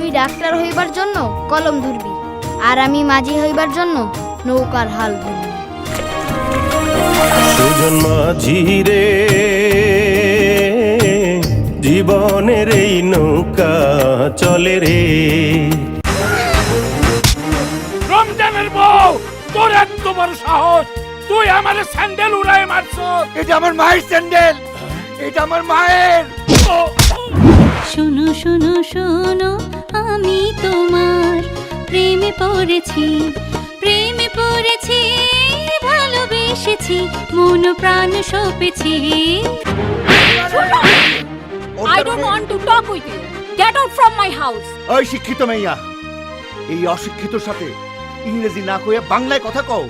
তুই ডাক্তার হইবার জন্য কলম ধরবি আর আমি মাঝি হইবার জন্য নৌকার হাল ধরবি। সুজন মাঝি রে জীবনের এই নৌকা চলে রে। রমজানের বউ তোর এত বড় সাহস তুই আমার স্যান্ডেল উড়াই মারছ। এটা আমার মায়ের স্যান্ডেল এটা আমার মায়ের। শোনো শোনো শোনো তোমার পড়েছি প্রেমে পড়েছি ভালোবেসেছি মন প্রাণ সপেছি I don't want to talk with you. Get out from my house. ওই শিক্ষিত মেইয়া এই অশিক্ষিতর সাথে ইংরেজি না কইয়া বাংলায় কথা কও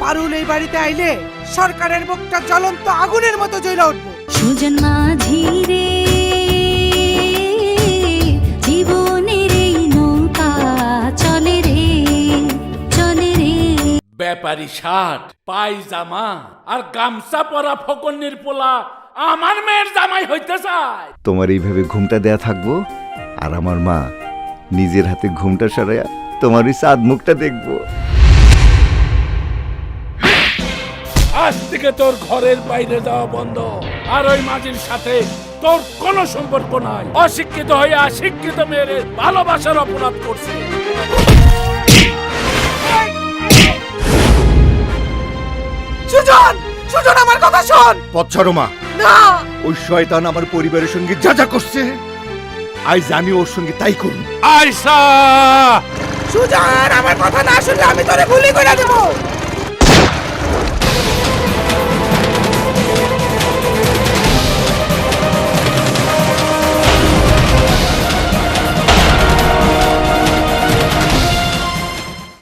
পারুল এই বাড়িতে আইলে সরকারের মুখটা জ্বলন্ত আগুনের মতো জ্বলে উঠবো সুজন মাঝি রে ব্যাপারী শার্ট পায়জামা আর গামছা পরা ফকন্নির পোলা আমার মেয়ের জামাই হইতে চায়। তোমার এইভাবে ঘুমটা দেয়া থাকব? আর আমার মা নিজের হাতে ঘুমটা সরাইয়া তোমার ওই চাঁদ মুখটা দেখব। আজ থেকে তোর ঘরের বাইরে যাওয়া বন্ধ। আর ওই মাঝির সাথে তোর কোনো সম্পর্ক নাই। অশিক্ষিত হয়ে অশিক্ষিত মেয়ের ভালোবাসার অপরাধ করছে। সুজন আমার কথা শোন। পথ ছাড়ো মা। না। ওই শয়তান আমার পরিবারের সঙ্গে যা যা করছে আজ আমি ওর সঙ্গে তাই করুন আইসা সুজন আমার কথা না শুনলে আমি তোরে গুলি করে দেবো।